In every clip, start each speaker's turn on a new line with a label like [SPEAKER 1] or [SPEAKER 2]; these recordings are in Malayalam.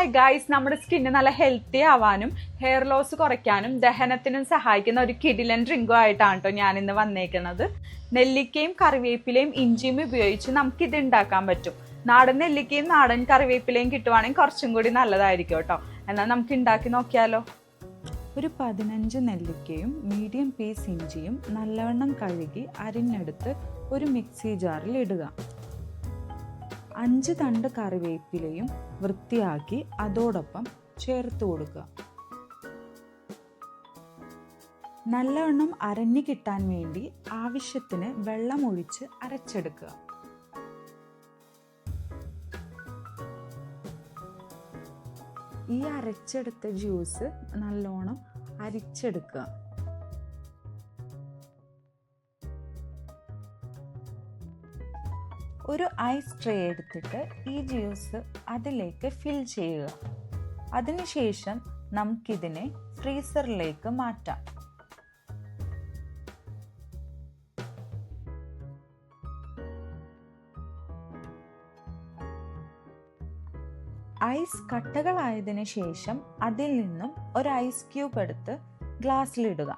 [SPEAKER 1] ഹായ് ഗായ്സ് നമ്മുടെ സ്കിന്ന് നല്ല ഹെൽത്തി ആവാനും ഹെയർ ലോസ് കുറയ്ക്കാനും ദഹനത്തിനും സഹായിക്കുന്ന ഒരു കിടിലൻ ഡ്രിങ്കും ആയിട്ടാണ് കേട്ടോ ഞാൻ ഇന്ന് വന്നേക്കുന്നത് നെല്ലിക്കയും കറിവേപ്പിലയും ഇഞ്ചിയും ഉപയോഗിച്ച് നമുക്ക് ഇത് ഉണ്ടാക്കാൻ പറ്റും. നാടൻ നെല്ലിക്കയും നാടൻ കറിവേപ്പിലയും കിട്ടുവാണെങ്കിൽ കുറച്ചും കൂടി നല്ലതായിരിക്കും കേട്ടോ എന്നാൽ നമുക്ക് ഉണ്ടാക്കി നോക്കിയാലോ? ഒരു പതിനഞ്ച് നെല്ലിക്കയും മീഡിയം പീസ് ഇഞ്ചിയും നല്ലവണ്ണം കഴുകി അരിഞ്ഞെടുത്ത് ഒരു മിക്സി ജാറിൽ ഇടുക. അഞ്ച് തണ്ട് കറിവേപ്പിലയും വൃത്തിയാക്കി അതോടൊപ്പം ചേർത്ത് കൊടുക്കുക. നല്ലവണ്ണം അരഞ്ഞു കിട്ടാൻ വേണ്ടി ആവശ്യത്തിന് വെള്ളം ഒഴിച്ച് അരച്ചെടുക്കുക. ഈ അരച്ചെടുത്ത ജ്യൂസ് നല്ലോണം അരിച്ചെടുക്കുക. ഒരു ഐസ് ട്രേ എടുത്തിട്ട് ഈ ജ്യൂസ് അതിലേക്ക് ഫിൽ ചെയ്യുക. അതിനുശേഷം നമുക്കിതിനെ ഫ്രീസറിലേക്ക് മാറ്റാം. ഐസ് കട്ടകളായതിനു ശേഷം അതിൽ നിന്നും ഒരു ഐസ് ക്യൂബ് എടുത്ത് ഗ്ലാസ്സിലിടുക.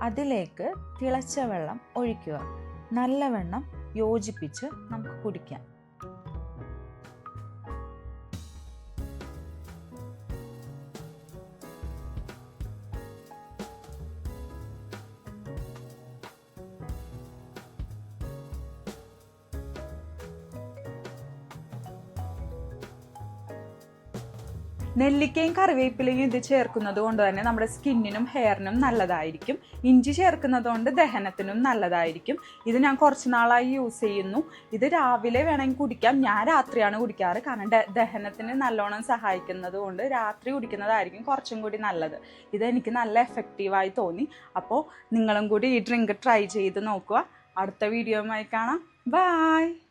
[SPEAKER 1] അതിലേക്ക് തിളച്ച വെള്ളം ഒഴിക്കുക. നല്ലവണ്ണം യോജിപ്പിച്ച് നമുക്ക് കുടിക്കാം. നെല്ലിക്കയും കറിവേപ്പിലയും ഇത് ചേർക്കുന്നത് കൊണ്ട് തന്നെ നമ്മുടെ സ്കിന്നിനും ഹെയറിനും നല്ലതായിരിക്കും. ഇഞ്ചി ചേർക്കുന്നത് കൊണ്ട് ദഹനത്തിനും നല്ലതായിരിക്കും. ഇത് ഞാൻ കുറച്ച് നാളായി യൂസ് ചെയ്യുന്നു. ഇത് രാവിലെ വേണമെങ്കിൽ കുടിക്കാം. ഞാൻ രാത്രിയാണ് കുടിക്കാറ്. കാരണം ദഹനത്തിന് നല്ലോണം സഹായിക്കുന്നത് കൊണ്ട് രാത്രി കുടിക്കുന്നതായിരിക്കും കുറച്ചും കൂടി നല്ലത്. ഇതെനിക്ക് നല്ല എഫക്റ്റീവായി തോന്നി. അപ്പോൾ നിങ്ങളും കൂടി ഈ ഡ്രിങ്ക് ട്രൈ ചെയ്ത് നോക്കുക. അടുത്ത വീഡിയോയുമായി കാണാം. ബായ്